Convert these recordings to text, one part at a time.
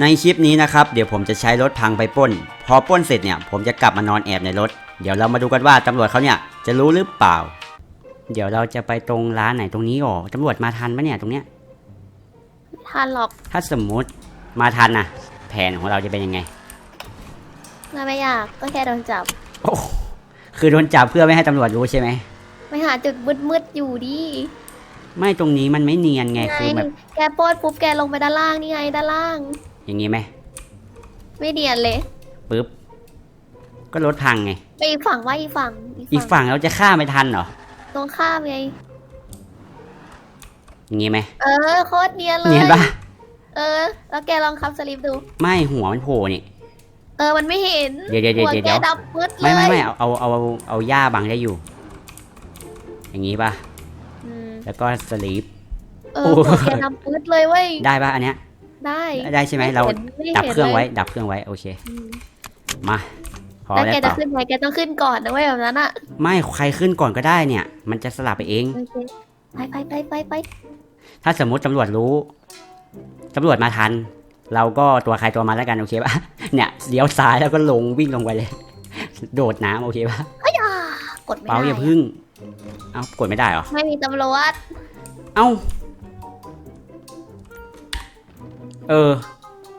ในคลิปนี้นะครับเดี๋ยวผมจะใช้รถพังไปปล้น พอปล้นเสร็จเนี่ยผมจะกลับมานอนแอบในรถ เดี๋ยวเรามาดูกันว่าตำรวจเขาเนี่ยจะรู้หรือเปล่า เดี๋ยวเราจะไปตรงร้านไหนตรงนี้อ๋อตำรวจมาทันปะเนี่ยตรงเนี้ยไม่ทันหรอกถ้าสมมุติมาทันนะแผนของเราจะเป็นยังไงน่าไม่ยากก็แค่โดนจับ โอ้คือโดนจับเพื่อไม่ให้ตำรวจรู้ใช่ไหมไปหาจุดมืดๆอยู่ดิไม่ตรงนี้มันไม่เนียนไงคือแบบแกโปดปุ๊บแกลงไปด้านล่างนี่ไงด้านล่าง อย่างนี้ไหมไม่เนียนเลยปึ๊บก็รถพังไง ไปอีกฝั่งว่าอีกฝั่งอีกฝั่งเราจะฆ่ามไม่ทันเหรอตรงข้ามไงอย่างนี้ไหมเออโคตรเนียนเลยเนียนปะเออ แล้วแกลองขับสลิปดู ไม่หัวมันโผล่นี่เออมันไม่เห็นเดี๋ยวเดี๋ยวเดี๋ยวหัเดี๋ยวแกเดี๋ยวดำมืดเลยไม่ไม่ไม่เอาเอาเอาเอาหญ้าบังได้อยู่ อย่างนี้ป่ะอืมแล้วก็สลีปเอโอ้อหัวแกดำมืดเลยเว้ยได้ป่ะอันเนี้ย ได้ได้ใช่ไหมเราห็นไม่ห็นดับเครื่องไว้ลยดับเครื่องไว้ โอเค อืมมา พอแล้วแล้วแกต่จะอขึ้นไงแกต้องขึ้นก่อนนะเว้ยแบบนั้นอะไม่ใครขึ้นก่อนก็ได้เนี่ย มันจะสลับไปเอง โอเคไปไปไปไปไปถ้าสมมุติตำรวจรู้ตำรวจมาทัน เราก็ตัวใครตัวมันแล้วกันโอเคป่ะเนี่ยเลี้ยวซ้ายแล้วก็ลงวิ่งลงไปเลย โดดน้ำโอเคป่ะอ่ากดไม่เปาได้อย่าพึ่ง เอ้ากดไม่ได้เหรอ ไม่มีตำรวจ เอ้า เออ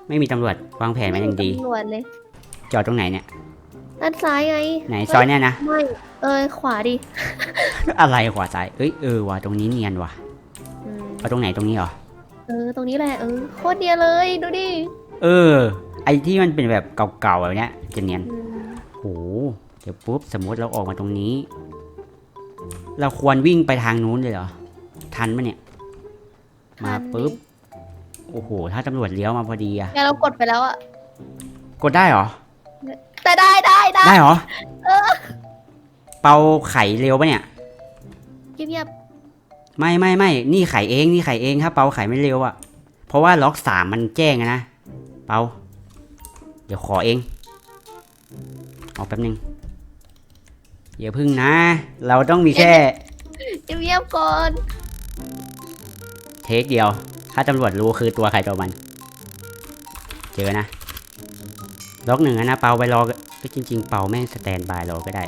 ไม่มีตำรวจวางแผนมาอย่างดี ตำรวจเลย จอดตรงไหนเนี่ย ด้านซ้ายไงไหนซอยเนี่ยนะ ไม่ เออขวาดิอะไรขวาซ้าย เอ้ยเออว่ะตรงนี้เนียนว่ะอืมเอาตรงไหนตรงนี้เหรอ เออ ตรงนี้แหละ เออ โคตรเดียวเลย ดูดิเออ ไอที่มันเป็นแบบเก่าๆแบบเนี้ยจะเนียน อืมโหเดี๋ยวปุ๊บสมมติเราออกมาตรงนี้ เราควรวิ่งไปทางนู้นเลยเหรอ ทันปะเนี่ย มาปุ๊บ โอ้โห ถ้าตำรวจเลี้ยวมาพอดีอะแกเรากดไปแล้วอะกดได้เหรอ แต่ได้ได้ได้ได้เหรอ เป่าไข่เร็วปะเนี่ยเงียบไม่ไม่ไม่นี่ไข่เองนี่ไข่เองถ้าเปาไข่ไม่เร็วอะเพราะว่าล็อกสามมันแจ้งอะนะ เปา เดี๋ยวขอเองเอาแป๊บนึงอย่าพึ่งนะ เราต้องมีแค่ๆเงียบๆก่อน เทคเดียว ถ้าตำรวจรู้คือตัวใครตัวมัน เจอนะ ล็อกหนึ่งอะนะเปาไปรอก็จริง ๆ เปาแม่งสแตนบายรอก็ได้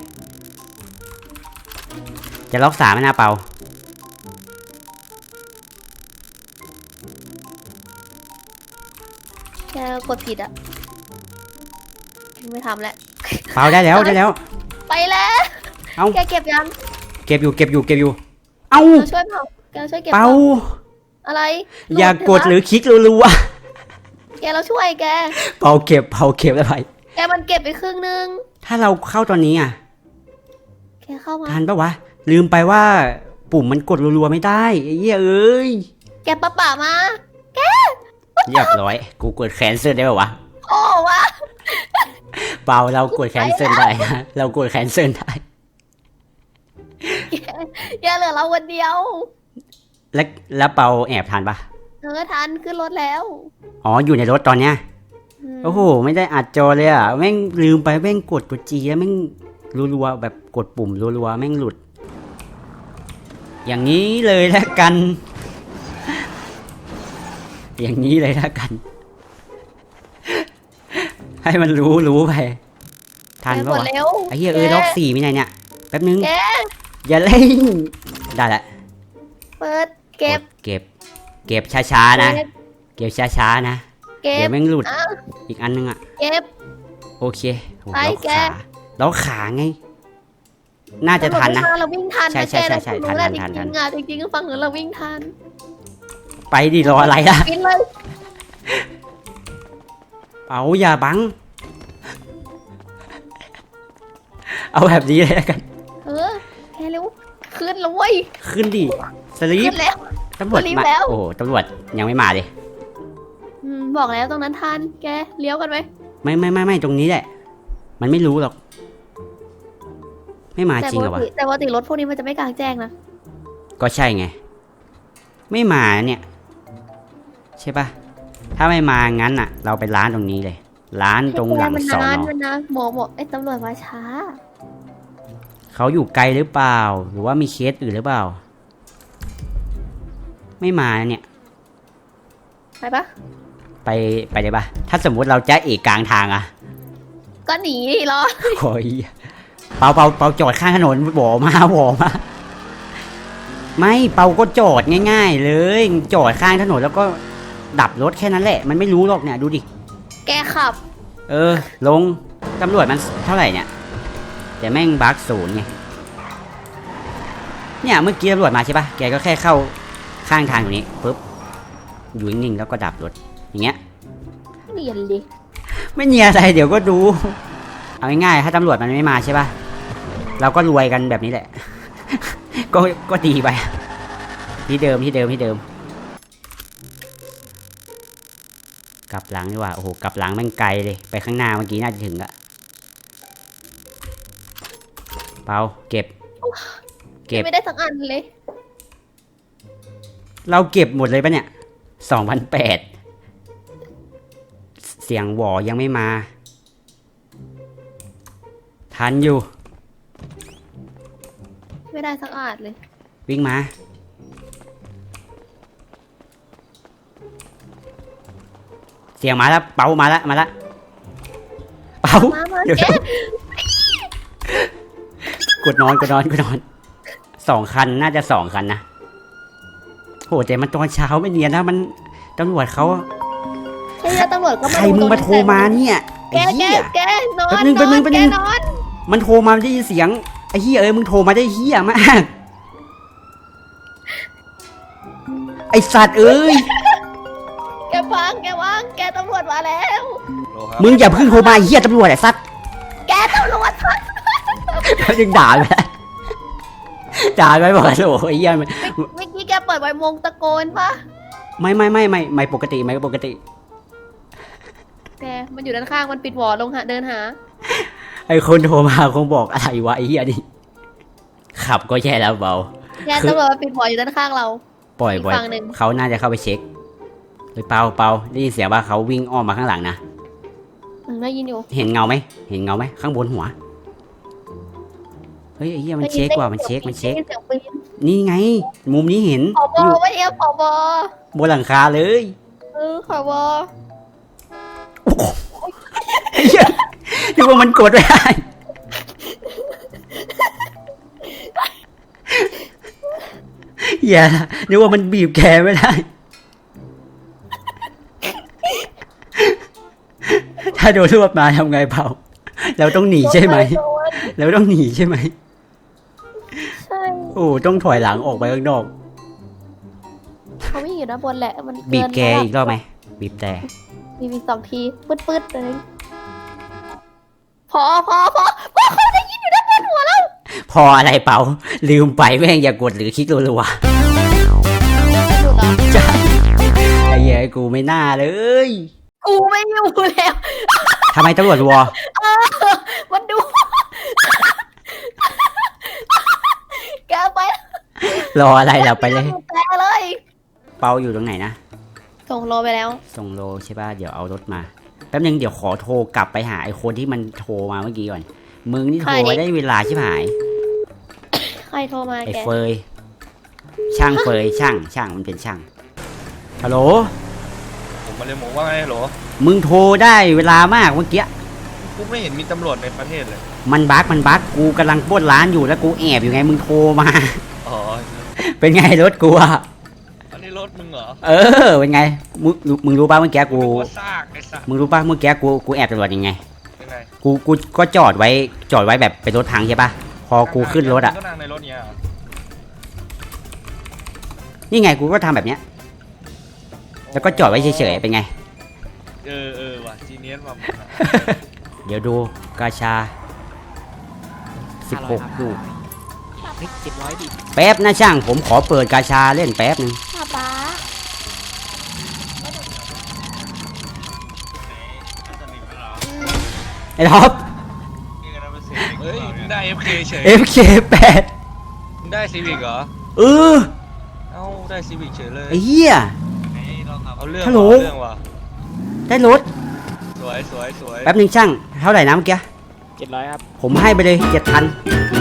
จะล็อกสามอะนะเปาแกกดผิดอะไม่ทำแล้วเปาได้แล้วได้แล้ว ไปแล้ว เอ้าแกเก็บยัง เก็บอยู่เก็บอยู่เก็บอยู่ เอ้าเราช่วยเปล่าแกช่วยเก็บเปาเปล่า อะไรอย่ากดหรือคลิกรัวแกเราช่วยแก ๆเปาเก็บเปาเก็บแล้วไป แกมันเก็บไปครึ่งนึง ถ้าเราเข้าตอนนี้อะแกเข้ามา ทันปะวะ ลืมไปว่าปุ่มมันกดรัวๆไม่ได้ไอ้เหี้ยเอ้ยแกปะป่ามา เรียบร้อย กูกดแคนเซิลได้ปะวะ โอ้วะ เปาเรากดแคนเซิลได้นะเรากดแคนเซิลได้ แกเหลือเราวันเดียว แล้วแล้วเปาแอบทันปะเออทันขึ้นรถแล้ว อ๋ออยู่ในรถตอนเนี้ยมโอ้โหไม่ได้อัดจอเลยอะแม่งลืมไปแม่งกดตัวจีแล้วแม่งรัวๆแบบกดปุ่มรัวๆแม่งหลุด อย่างนี้เลยแล้วกัน อย่างนี้เลยแล้วกัน ให้มันรู้รู้ไปทันแกปะกดวะเร็วไอ้เหี้ยเอ้ยล็อกสี่ไม่ไหนเนี่ยแป๊บนึงแกอย่าเล่นได้ละ เปิด เก็บกดเก็บ เก็บช้าๆนะ เก็บเก็บช้าๆนะ เก็เดี๋ยบวแม่งหลุด อ้าวอีกอันนึงอะ เก็บ โอเคโหไปล็อกแก ขาล็อกขาไง น่าจะทันนะ เราวิ่งทันใช่นะใช่แกใช่ใช่เรารู้ทันแล้วทันทัน จริงๆอะจริงๆก็ฟังเหมือนเราวิ่งทันไปดิรออะไรล่ะ กินเลยเอาอย่าบัง เอาแบบนี้เลยแล้วกัน เออแกเร็วขึ้นแล้วเว้ยขึ้นดิสลีขึ้ปนแล้ว ตำรวจสลีปมาแล้ว โอ้โหตำรวจยังไม่มาเลยอืมบอกแล้วตรงนั้นทันแกเลี้ยวกันไหมไม่ไม่ไม่ไม่ตรงนี้แหละ มันไม่รู้หรอก ไม่มาแต่จริงปเหรกอวะ ติแต่ปกติรถพวกนี้มันจะไม่กลางแจ้งนะก็ใช่ไง ไม่มาเนี่ย ใช่ปะถ้าไม่มางั้นอะ เราไปร้านตรงนี้เลย ร้านตรงหลังมันสอนนานอมันนานหมอบอกไอ้ตำรวจมาช้า เขาอยู่ไกลหรือเปล่า หรือว่ามีเคสอื่นหรือเปล่า ไม่มาเนี่ย ไปปะไปไปเลยปะถ้าสมมุติเราจะเอกกลางทางอะก็หนีดิรอโอ้ยเปาเปาเปาจอดข้างถนนบอมาบอมา ไม่เปาก็จอดง่าย ๆ เลยจอดข้างถนนแล้วก็ดับรถแค่นั้นแหละ มันไม่รู้หรอกเนี่ยดูดิ แกขับ เออ ลงตำรวจมันเท่าไหร่เนี่ยแต่แม่งบักศูนย์ไงเนี่ยเมื่อกี้ตำรวจมาใช่ปะแกก็แค่เข้า ข้างทางตรงนี้ปุ๊บอยู่นิ่งๆแล้วก็ดับรถอย่างเงี้ยเรียนดิไม่เนียอะไรเดี๋ยวก็ดู เอาง่ายๆถ้าตำรวจมันไม่มาใช่ปะเราก็รวยกันแบบนี้แหละ ก็ก็ดีไป ที่เดิมที่เดิมที่เดิม กลับหลังดีกว่าโอ้โหกลับหลังแมันไกลเลย ไปข้างหน้าเมื่อกี้น่าจะถึงละเปาเก็บ เก็บไม่ได้สักอันเลย เราเก็บหมดเลยปะเนี่ยสองพันแปดเสียงหวอยังไม่มา ทันอยู่ ไม่ได้สักอันเลย วิ่งมา เสียงมาแล้ว เปามาแล้ว มาแล้ว เปามามาเดี๋ยวแกกดนอนกดนอนกดนอน สองคันน่าจะสองคันนะ โหแต่มันตอนเช้าไม่เนียนนะมันตำรวจเขาใช่แล้วตำรวจก็ใครมึงมาโทรมาเนี่ยแกไอ้แกเหี้ยแกนอนแป๊บนึงนแป๊บนึองนแป๊บแกนึง นอนมันโทรมาได้ยินเสียงไอ้เหี้ยเอ้ยมึงโทรมาได้เหี้ยมากไอสัตว์เอ้ยแกฟังแกวางแกตำรวจมาแล้ว โลครับมึงอย่าเพิ่งโทรมาไอ้เหี้ยตำรวจไอ้สัตว์แกตำรวจมาเขายังด่าไปแล้วด่าไปบอกว่าโอ้ยไอ้เหี้ยมันเมื่อกี้ แกเปิดไวมงตะโกนปะไม่ไม่ไม่ไม่ไม่ปกติไม่ปกติ แกมันอยู่ด้านข้างมันปิดหวอลงหาเดินหา ไอคนโทรมาคงบอกอะไรวะไอ้เหี้ยดิขับก็แย่แล้วเบา แกคือ ตำรวจมันปิดหวออยู่ด้านข้างเรา ปล่อยอีกปล่อยฝั่งหนึ่ง เขาน่าจะเข้าไปเช็คเฮ้ยเปาเปาได้ยินเสียงว่าเขาวิ่งอ้อมมาข้างหลังนะ อืมได้ยินอยู่ เห็นเงาไหมเห็นเงาไหมข้างบนหัวเฮ้ยไอ้เหี้ยมันเช็คว่ะมันเช็คมันเช็คได้ยินสียงปืนนี่ไง มุมนี้เห็นผอบอยู่ไม่เอฟผอบบนหลังคาเลยเออผอบไอ้เหี้ยนึกว่ามันกดไม่ได้อย่านึกว่ามันบีบแกไม่ได้ ถ้าโดนรวบมาทำไงเปล่าเราต้องหนีใช่ไหมโดนเราต้องหนีใช่ไหมใช่ โอ้ต้องถอยหลังออกไปข้างนอก เขาวิ่งอยู่ด้านบนแหละ มันเนบีบแกล้วอีกรอบไหมบีบแต่บีบอีกสองทีปืดปืดๆเลยพอพอพอพอเขาได้ยินอยู่ด้านบนหัวเราพออะไรเปล่า ลืมไปแม่งอย่ากดหรือคลิกรัวๆหลุดเหรอใช่ไอ้เหี้ยกูไม่น่าเลยกูไม่อยู่แล้วทำไมตำรวจวอ มันดู แกไป รออะไรเราไปเลยแกเลยเปาอยู่ตรงไหนนะ ส่งโลไปแล้ว ส่งโลใช่ป่ะ เดี๋ยวเอารถมา แป๊บนึงเดี๋ยวขอโทรกลับไปหาไอ้คนที่มันโทรมาเมื่อกี้ก่อน มึงนี่โทรใครมาได้เวลาชิบหายใครโทรมาไอ้แกเฟย ช่างเฟยช่างช่างมันเป็นช่าง ฮัลโหล ผมมาเลยบอกว่าไงโหลมึงโทรได้เวลามากเมื่อกี้ กูไม่เห็นมีตำรวจในประเทศเลย มันบั๊กมันบั๊กกูกำลังปล้นร้านอยู่แล้วกูแอบอยู่ไงมึงโทรมา อ๋อ เป็นไงรถกูอะอันนี้รถมึงเหรอเออ เป็นไง มึงมึงรู้ป่ะเมื่อกี้กูนึว่าซากไอ้สัสมึงรู้ป่ะเมื่อกี้กู กูแอบตำรวจยังไงยังไงกู กูก็จอดไว้ จอดไว้แบบเป็นรถพังใช่ป่ะ พอกูขึ้นรถอะมึงก็นั่งในรถเนี่ยเหรอนี่ไงกูก็ทำแบบเนี้ย แล้วก็จอดไว้เฉยๆ เป็นไง เออเออว่ะจีเนียสว่ะมึงอะเดี๋ยวดูกาชา16ลูก เฮ้ยเจ็ดร้อยดิแป๊บนะช่าง ผมขอเปิดกาชาเล่นแป๊บนึงป้าป้าไอ้ท็อป เฮ้ยมึงได้ FK เฉย FK8 มึงได้ซีวิกเหรอ เออเอ้าได้ซีวิกเฉยเลย ไอ้เหี้ย เอาเรื่องฮัลโหล เอาเรื่องว่ะได้รถ สวยสวยสวยแป๊บนึงช่าง เท่าไหร่นะเมื่อกี้ เจ็ดร้อยครับผมให้ไปเลยเจ็ดพันโ